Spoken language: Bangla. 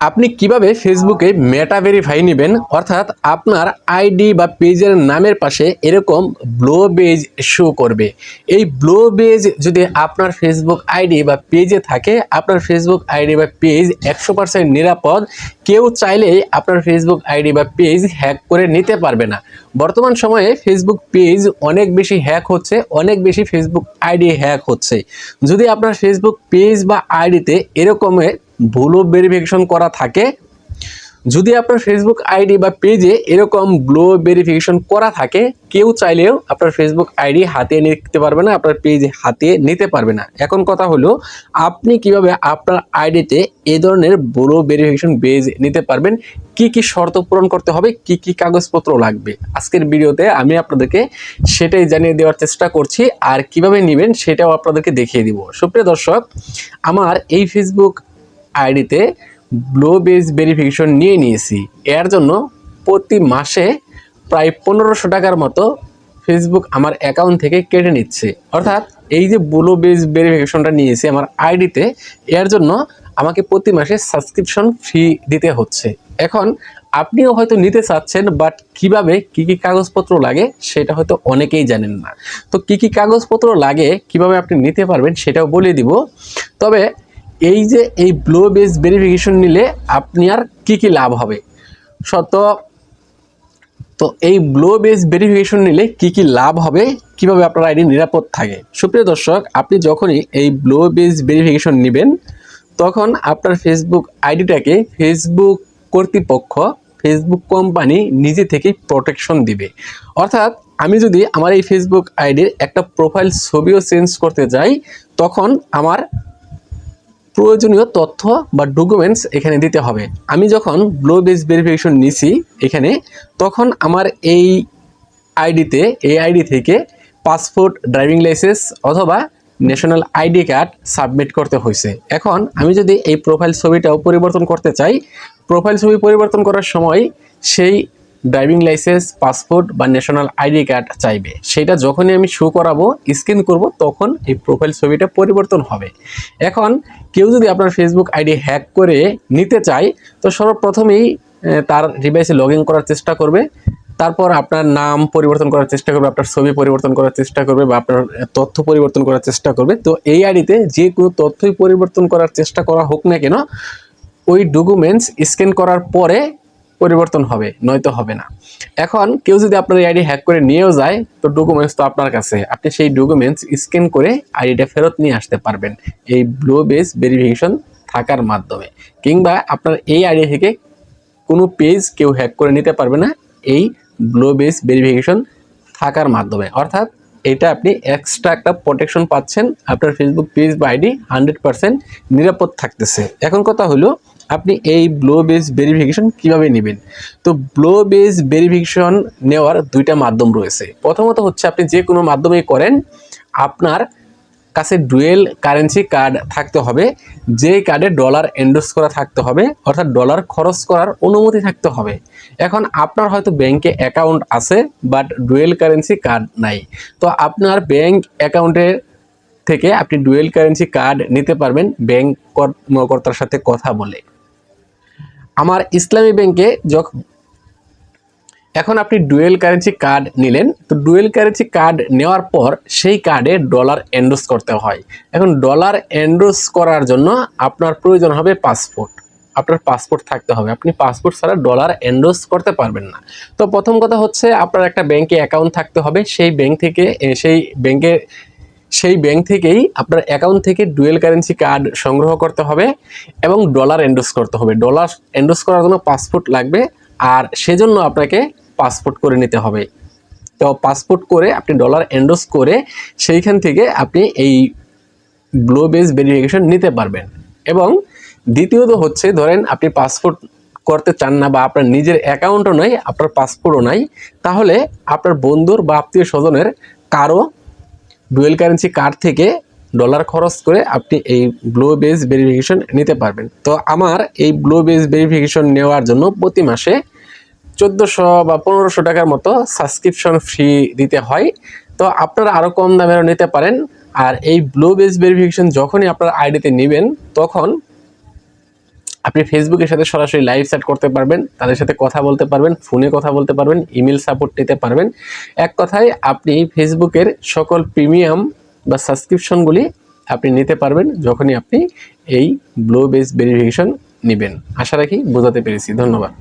আপনি কীভাবে ফেসবুকে মেটা ভেরিফাই নেবেন? অর্থাৎ আপনার আইডি বা পেজের নামের পাশে এরকম ব্লো বেজ শো করবে। এই ব্লো বেজ যদি আপনার ফেসবুক আইডি বা পেজে থাকে, আপনার ফেসবুক আইডি বা পেজ একশো পার্সেন্ট নিরাপদ। কেউ চাইলেই আপনার ফেসবুক আইডি বা পেজ হ্যাক করে নিতে পারবে না। বর্তমান সময়ে ফেসবুক পেজ অনেক বেশি হ্যাক হচ্ছে, অনেক বেশি ফেসবুক আইডি হ্যাক হচ্ছে। যদি আপনার ফেসবুক পেজ বা আইডিতে এরকমের ভুলো ভেরিফিকেশন করা থাকে। যদি আপনার ফেসবুক আইডি বা পেজে এরকম ব্লো ভেরিফিকেশন করা থাকে, কেউ চাইলেও আপনার ফেসবুক আইডি হাতিয়ে নিতে পারবে না, আপনার পেজ হাতিয়ে নিতে পারবে না। এখন কথা হলো, আপনি কীভাবে আপনার আইডিতে এ ধরনের ব্লো ভেরিফিকেশন বেজ নিতে পারবেন, কি কি শর্ত পূরণ করতে হবে, কি কি কাগজপত্র লাগবে? আজকের ভিডিওতে আমি আপনাদেরকে সেটাই জানিয়ে দেওয়ার চেষ্টা করছি, আর কীভাবে নেবেন সেটাও আপনাদেরকে দেখিয়ে দিব। সুপ্রিয় দর্শক, আমার এই ফেসবুক আইডিতে ব্লো বেস ভেরিফিকেশন নিয়ে নিয়েছি। এর জন্য প্রতি মাসে প্রায় পনেরোশো টাকার মতো ফেসবুক আমার অ্যাকাউন্ট থেকে কেটে নিচ্ছে। অর্থাৎ এই যে ব্লো বেস ভেরিফিকেশনটা নিয়েছি আমার আইডিতে, এর জন্য আমাকে প্রতি মাসে সাবস্ক্রিপশন ফি দিতে হচ্ছে। এখন আপনিও হয়তো নিতে চাচ্ছেন বাট কীভাবে কি কি কাগজপত্র লাগে সেটা হয়তো অনেকেই জানেন না। তো কি কি কাগজপত্র লাগে, কীভাবে আপনি নিতে পারবেন সেটাও বলে দিব। তবে এই যে এই ব্লো বেস ভেরিফিকেশন নিলে আপনি আর কি কি লাভ হবে? শত তো এই ব্লো বেস ভেরিফিকেশন নিলে কি কি লাভ হবে? কীভাবে আপনার আইডি নিরাপদ থাকে? সুপ্রিয় দর্শক, আপনি যখনই এই ব্লো বেস ভেরিফিকেশন নেবেন, তখন আপনার ফেসবুক আইডিটাকে ফেসবুক কর্তৃপক্ষ ফেসবুক কোম্পানি নিজে থেকেই প্রোটেকশন দিবে। অর্থাৎ আমি যদি আমার এই ফেসবুক আইডির একটা প্রোফাইল ছবিও চেঞ্জ করতে যাই তখন আমার প্রয়োজনীয় তথ্য বা ডকুমেন্টস এখানে দিতে হবে। আমি যখন ব্লো বেস ভেরিফিকেশন নিছি এখানে, তখন আমার এই আইডিতে এই আইডি থেকে পাসপোর্ট ড্রাইভিং লাইসেন্স অথবা ন্যাশনাল আইডি কার্ড সাবমিট করতে হয়েছে। এখন আমি যদি এই প্রোফাইল ছবিটাও পরিবর্তন করতে চাই প্রোফাইল ছবি পরিবর্তন করার সময় সেই ড্রাইভিং লাইসেন্স, পাসপোর্ট বা ন্যাশনাল আইডি কার্ড চাইবে। সেটা যখনই আমি শো করাবো স্ক্যান করব, তখন এই প্রোফাইল ছবিটা পরিবর্তন হবে। এখন কেউ যদি আপনার ফেসবুক আইডি হ্যাক করে নিতে চায়, তো সর্বপ্রথমেই তার ডিভাইসে লগ করার চেষ্টা করবে। তারপর আপনার নাম পরিবর্তন করার চেষ্টা করবে, আপনার ছবি পরিবর্তন করার চেষ্টা করবে বা আপনার তথ্য পরিবর্তন করার চেষ্টা করবে। তো এই আইডিতে যে কোনো তথ্যই পরিবর্তন করার চেষ্টা করা হোক না কেন, ওই ডকুমেন্টস স্ক্যান করার পরে পরিবর্তন হবে, নয়তো হবে না। এখন কেউ যদি আপনার আইডি হ্যাক করে নিয়েও যায়, তো ডকুমেন্টস তো আপনার কাছে। আপনি সেই ডকুমেন্টস স্ক্যান করে আইডিটা ফেরত নিয়ে আসতে পারবেন। এই ব্লো বেস ভেরিফিকেশন থাকার মাধ্যমে। কিংবা আপনার এই আইডি থেকে কোনো পেজ কেউ হ্যাক করে নিতে পারবে না, এই ব্লো বেস ভেরিফিকেশন থাকার মাধ্যমে। অর্থাৎ এটা আপনি এক্সট্রা একটা প্রোটেকশন পাচ্ছেন, আপনার ফেসবুক পেজ বা আইডি হান্ড্রেড পার্সেন্ট নিরাপদ থাকতেছে। এখন কথা হলো আপনি এই ব্লো বেস ভেরিফিকেশন কীভাবে নেবেন? তো ব্লো বেস ভেরিফিকেশন নেওয়ার দুইটা মাধ্যম রয়েছে। প্রথমত হচ্ছে আপনি যে কোনো মাধ্যমেই করেন, আপনার কাছে ডুয়েল কারেন্সি কার্ড থাকতে হবে যে কার্ডে ডলার এন্ডোর্স করা থাকতে হবে, অর্থাৎ ডলার খরচ করার অনুমতি থাকতে হবে। এখন আপনার হয়তো ব্যাংকে অ্যাকাউন্ট আছে বাট ডুয়েল কারেন্সি কার্ড নাই। তো আপনার ব্যাংক অ্যাকাউন্টের থেকে আপনি ডুয়েল কারেন্সি কার্ড নিতে পারবেন ব্যাংক কর্মকর্তার সাথে কথা বলে। আমার ইসলামী ব্যাংকে যখন এখন আপনি ডুয়েল কারেন্সি কার্ড নিলেন, তো ডুয়েল কারেন্সি কার্ড নেওয়ার পর সেই কার্ডে ডলার এন্ডোস করতে হয়। এখন ডলার এন্ডোস করার জন্য আপনার প্রয়োজন হবে পাসপোর্ট। আপনার পাসপোর্ট থাকতে হবে। আপনি পাসপোর্ট ছাড়া ডলার এন্ডোস করতে পারবেন না। তো প্রথম কথা হচ্ছে আপনার একটা ব্যাংকে অ্যাকাউন্ট থাকতে হবে। সেই ব্যাংক থেকে সেই ব্যাংকে সেই ব্যাংক থেকেই আপনার অ্যাকাউন্ট থেকে ডুয়েল কারেন্সি কার্ড সংগ্রহ করতে হবে এবং ডলার এন্ডোস করতে হবে। ডলার এন্ডোস করার জন্য পাসপোর্ট লাগবে আর সেজন্য আপনাকে পাসপোর্ট করে নিতে হবে। তো পাসপোর্ট করে আপনি ডলার এন্ডোস করে সেইখান থেকে আপনি এই ব্লো বেস ভেরিফিকেশন নিতে পারবেন। এবং দ্বিতীয়ত হচ্ছে ধরেন আপনি পাসপোর্ট করতে চান না বা আপনার নিজের অ্যাকাউন্টও নাই, আপনার পাসপোর্টও নাই, তাহলে আপনার বন্ধুর বা আত্মীয় স্বজনের কারও ডুয়েল কারেন্সি কার্ড থেকে ডলার খরচ করে আপনি এই ব্লো বেস ভেরিফিকেশন নিতে পারবেন। তো আমার এই ব্লু বেস ভেরিফিকেশন নেওয়ার জন্য প্রতি মাসে চোদ্দোশো বা পনেরোশো টাকার মতো সাবস্ক্রিপশন ফ্রি দিতে হয়। তো আপনারা আরও কম দামেরও নিতে পারেন। আর এই ব্লু বেস ভেরিফিকেশন যখনই আপনার আইডিতে নেবেন, তখন আপনি ফেসবুকের সাথে সরাসরি লাইভ চ্যাট করতে পারবেন, তাদের সাথে কথা বলতে পারবেন ফোনে কথা বলতে পারবেন ইমেল সাপোর্ট নিতে পারবেন। এক কথায়, আপনি ফেসবুকের সকল প্রিমিয়াম বা সাবস্ক্রিপশনগুলি আপনি নিতে পারবেন যখনই আপনি এই ব্লো বেস ভেরিফিকেশন নেবেন। আশা রাখি বোঝাতে পেরেছি। ধন্যবাদ।